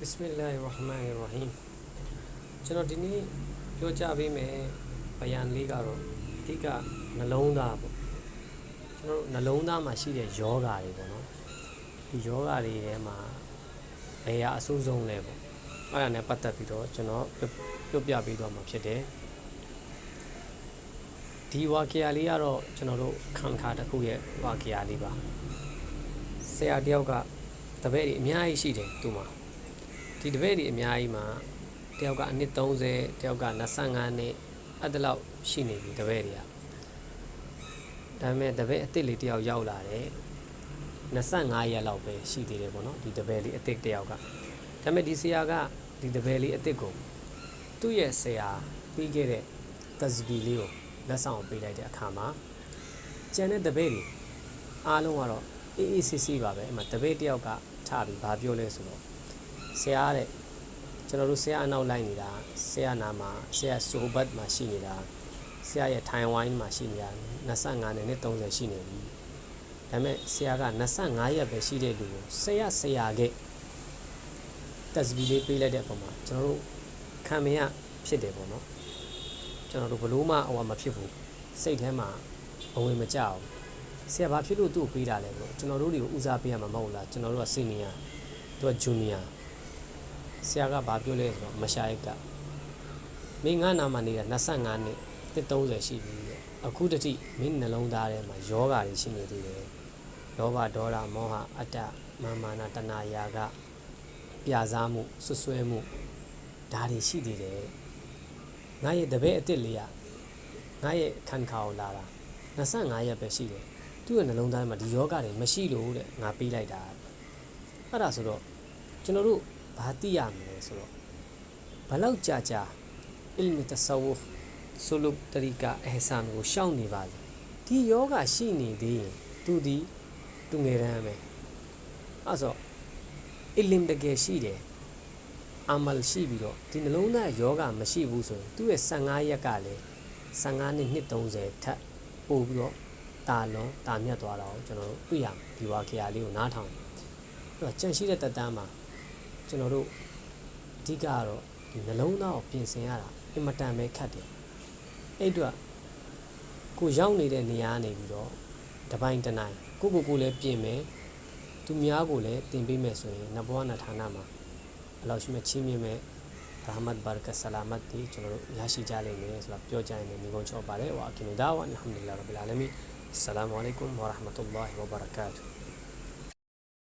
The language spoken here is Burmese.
ဘစ်မင်လာဟ်ရဟ်မာန်ရဟီမ်ကျွန်တော်ဒီနေ့ပြောကြပေးမယ်ဘယန်လေးကတော့အဓိကနှလုံးသားပေါ့ကျွန်တော်တို့နှလုံးသားမှာရှိတဲ့ယောဂါတွေပေါ့နော်ဒီယောဂါတွေထဲမှာဘယ်ဟာအဆိုးဆုံးလဲပေါ့အဲ့ဒါနဲ့ပတ်သက်ပြီးတော့ကျွန်တော်ပြောပြပေးသွားမှာဖြစ်တယ်ဒီဝါကယာလေးကတော့ကျွန်တော်တို့ခံခါတစ်ခုရဲ့ဝါကယာလေးပါဆရာတယောက်ကတပည့်တွေအများကြီးရှိတယ်သူမှာ ဒီတပည့်တွေအများကြီးမှာတယောက်ကအနှစ်30တယောက်က25နှစ်အဲ့ဒါလောက်ရှိနေပြီတပည့်တွေကဒါပေမဲ့တပည့်အစ်စ်လေးတယောက်ရောက်လာတယ်25ရက်လောက်ပဲရှိသေးတယ်ပေါ့နော်ဒီတပည့်လေးအစ်စ်တယောက်ကဒါပေမဲ့ဒီဆရာကဒီတပည့်လေးအစ်စ်ကိုသူ့ရဲ့ဆရာပြီးခဲ့တဲ့တဇဘီလေးကိုလက်ဆောင်ပေးလိုက်တဲ့အခါမှာကျန်တဲ့တပည့်တွေအားလုံးကတော့အေးအေးဆေးဆေးပါပဲအမှတပည့်တယောက်ကထပြီးဘာပြောလဲဆိုတော့ ဆရာတဲ့ကျွန်တော်တို့ဆရာအနောက်လိုက်နေတာဆရာနာမှာဆရာဆိုဘတ်မှာရှိနေတာဆရာရဲ့ထိုင်ဝိုင်းမှာရှိနေတာ25နဲ့30ရှိနေပြီဒါပေမဲ့ဆရာက25ရက်ပဲရှိတဲ့လူကိုဆရာဆရာကတက်စဘီလေးပေးလိုက်တဲ့ပုံမှာကျွန်တော်တို့ခံမရဖြစ်တယ်ပေါ့နော်ကျွန်တော်တို့ဘလို့မှဟိုမဖြစ်ဘူးစိတ်ထဲမှာဘဝင်မကြအောင်ဆရာဘာဖြစ်လို့သူ့ကိုပေးတာလဲဘလို့ကျွန်တော်တို့တွေကိုဦးစားပေးရမှာမဟုတ်လားကျွန်တော်တို့ကစီနီယာသူကဂျူနီယာ ဆရာကဘာပြောလဲဆိုတော့မရှာရက်ကမင်းငါနာမှာနေတာ25နှစ်တစ်30ရှိပြီတဲ့အခုတတိမင်းနှလုံးသားထဲမှာယောဂါတွေရှိနေသေးတယ်လောဘဒေါသမောဟအတ္တမာမာနတဏှာယာကပြာစားမှုဆွဆွဲမှုဒါတွေရှိသေးတယ်ငါရဲ့တပည့်အစ်စ်လေးကငါရဲ့ခံခါကိုလာတာ25ရက်ပဲရှိတယ်သူ့ရဲ့နှလုံးသားထဲမှာဒီယောဂတွေမရှိလို့တဲ့ငါပေးလိုက်တာအဲ့ဒါဆိုတော့ကျွန်တော်တို့ ဘာသိရမလဲဆိုတော့ဘလောက်ကြာကြာအလ်မီတဆဝဖ်ဆိုလုတရီကာအဟဆန်ကိုရှောက်နေပါလေဒီယောဂရှိနေသေးရင်သူဒီသူငယ်ရမ်းမယ်အဲ့ဆိုအလင်တကယ်ရှိတယ်အမလ်ရှိပြီးတော့ဒီနှလုံးသားယောဂမရှိဘူးဆိုရင်သူ့ရဲ့15ရက်ကလည်း15နှစ်နှစ်30ထပ်ပို့ပြီးတော့တာလွန်တာမြတ်သွားတာကိုကျွန်တော်တို့တွေ့ရမယ်ဒီဝါခရာလေးကိုနားထောင်အဲ့တော့ကြန့်ရှိတဲ့တက်တန်းမှာ ကျွန်တော်တို့အဓိကကတော့ဒီနှလုံးသားကိုပြင်ဆင်ရတာအင်မတန်ပဲခက်တယ်အဲ့အတွက်ကိုရောက်နေတဲ့နေရာနေပြီးတော့တပိုင်းတနိုင်ကိုကိုကိုလည်းပြင်မယ်သူများကိုလည်းတင်ပေးမယ်ဆိုရင်နဘဝနာဌာနမှာအလောရှိမဲ့ချင်းမြင့်မဲ့ရာမတ်ဘာရကဆလာမတ်ဒီကျွန်တော်တို့ရရှိကြလိမ့်မယ်ဆိုတာပြောကြရင်လည်းညီကုန်းချောပါတယ်ဝါအကင်ဒါဝအလ်ဟမ်ဒူလ illah ရဘ်အလမီအစ္စလာမ်အလိုင်ကွမ်ဝါရဟမတုလ္လာဟီဝဘာရကာတူ